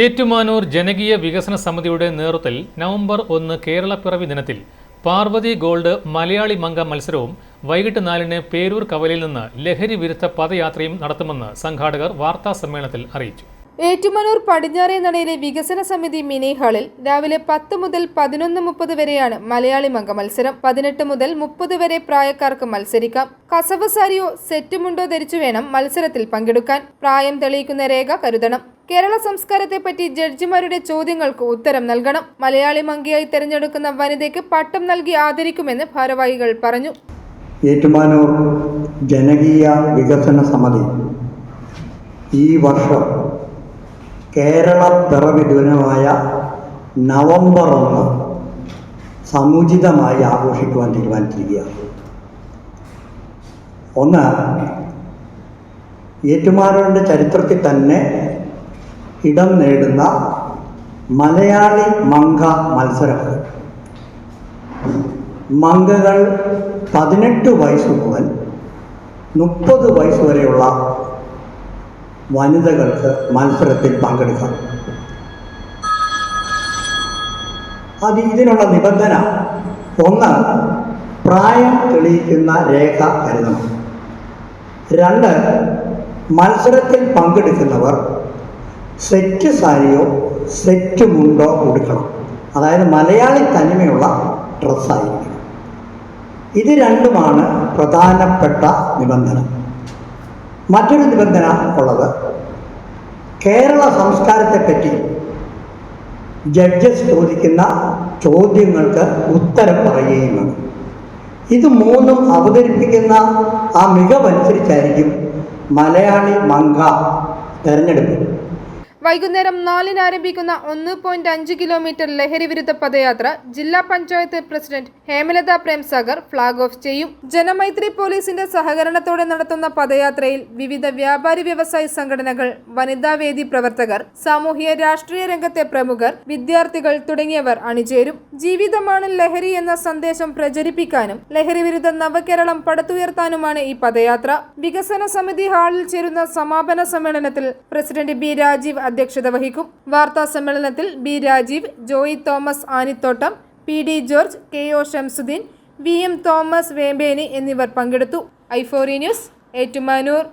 ഏറ്റുമാനൂർ ജനകീയ വികസന സമിതിയുടെ നേതൃത്വത്തിൽ നവംബർ ഒന്ന് കേരളപ്പിറവി ദിനത്തിൽ പാർവതി ഗോൾഡ് മലയാളി മംഗ മത്സരവും വൈകിട്ട് നാലിന് പേരൂർ കവലയിൽ നിന്ന് ലഹരി വിരുദ്ധ പദയാത്രയും നടത്തുമെന്ന് സംഘാടകർ വാർത്താ സമ്മേളനത്തിൽ അറിയിച്ചു. ഏറ്റുമാനൂർ പടിഞ്ഞാറേ നടയിലെ വികസന സമിതി മിനി ഹാളിൽ രാവിലെ പത്ത് മുതൽ പതിനൊന്ന് മുപ്പത് വരെയാണ് മലയാളി മംഗ മത്സരം. പതിനെട്ട് മുതൽ മുപ്പത് വരെ പ്രായക്കാർക്ക് മത്സരിക്കാം. കസവ് സാരിയോ സെറ്റുമുണ്ടോ ധരിച്ചു വേണം മത്സരത്തിൽ പങ്കെടുക്കാൻ. പ്രായം തെളിയിക്കുന്ന രേഖ കരുതണം. കേരള സംസ്കാരത്തെപ്പറ്റി ജഡ്ജിമാരുടെ ചോദ്യങ്ങൾക്ക് ഉത്തരം നൽകണം. മലയാളി മങ്കിയായി തെരഞ്ഞെടുക്കുന്ന വനിതയ്ക്ക് പട്ടം നൽകി ആദരിക്കുമെന്ന് ഭാരവാഹികൾ പറഞ്ഞു. ഏറ്റുമാനൂർ ജനകീയ വികസന സമിതി ഈ വർഷം കേരള പിറവി ദിനമായ നവംബർ ഒന്ന് സമുചിതമായി ആഘോഷിക്കുവാൻ തീരുമാനിച്ചിരിക്കുകയാണ്. ഒന്ന് ഏറ്റുമാനൂരിന്റെ ചരിത്രത്തിൽ തന്നെ ഇടം നേടുന്ന മലയാളി മംഗ മത്സരം. മംഗകൾ പതിനെട്ട് വയസ്സ് മുതൽ മുപ്പത് വയസ്സ് വരെയുള്ള വനിതകൾക്ക് മത്സരത്തിൽ പങ്കെടുക്കാം. അത് ഇതിനുള്ള നിബന്ധന ഒന്ന് പ്രായം തെളിയിക്കുന്ന രേഖ കരുതണം രണ്ട് മത്സരത്തിൽ പങ്കെടുക്കുന്നവർ സെറ്റ് സാരിയോ സെറ്റ് മുണ്ടോ ഉടുക്കണം. അതായത് മലയാളി തനിമയുള്ള ഡ്രസ്സായിരിക്കണം ഇത് രണ്ടുമാണ് പ്രധാനപ്പെട്ട നിബന്ധന. മറ്റൊരു നിബന്ധന ഉള്ളത് കേരള സംസ്കാരത്തെപ്പറ്റി ജഡ്ജസ് ചോദിക്കുന്ന ചോദ്യങ്ങൾക്ക് ഉത്തരം പറയുകയും വേണം. ഇത് മൂന്നും അവതരിപ്പിക്കുന്ന ആ മികവനുസരിച്ചായിരിക്കും മലയാളി മങ്ക തെരഞ്ഞെടുപ്പ്. വൈകുന്നേരം നാലിന് ആരംഭിക്കുന്ന ഒന്ന് പോയിന്റ് അഞ്ച് കിലോമീറ്റർ ലഹരി വിരുദ്ധ പദയാത്ര ജില്ലാ panchayat president Hemalatha Premsagar flag off ചെയ്യും. ജനമൈത്രി പോലീസിന്റെ സഹകരണത്തോടെ നടത്തുന്ന പദയാത്രയിൽ വിവിധ വ്യാപാരി വ്യവസായ സംഘടനകൾ വനിതാവേദി പ്രവർത്തകർ സാമൂഹ്യ രാഷ്ട്രീയ രംഗത്തെ പ്രമുഖർ വിദ്യാർത്ഥികൾ തുടങ്ങിയവർ അണിചേരും. ജീവിതമാണ് ലഹരി എന്ന സന്ദേശം പ്രചരിപ്പിക്കാനും ലഹരി വിരുദ്ധ നവകേരളം പടുത്തുയർത്താനുമാണ് ഈ പദയാത്ര. വികസന സമിതി ഹാളിൽ ചേരുന്ന സമാപന സമ്മേളനത്തിൽ പ്രസിഡന്റ് ബി രാജീവ് അധ്യക്ഷത വഹിക്കും. വാർത്താ സമ്മേളനത്തിൽ B Rajeev Joy Thomas Anithottam P D George K O Shamsuddin V M Thomas Vempeny എന്നിവർ പങ്കെടുത്തു. ഐഫോറി ന്യൂസ് ഏറ്റുമാനൂർ.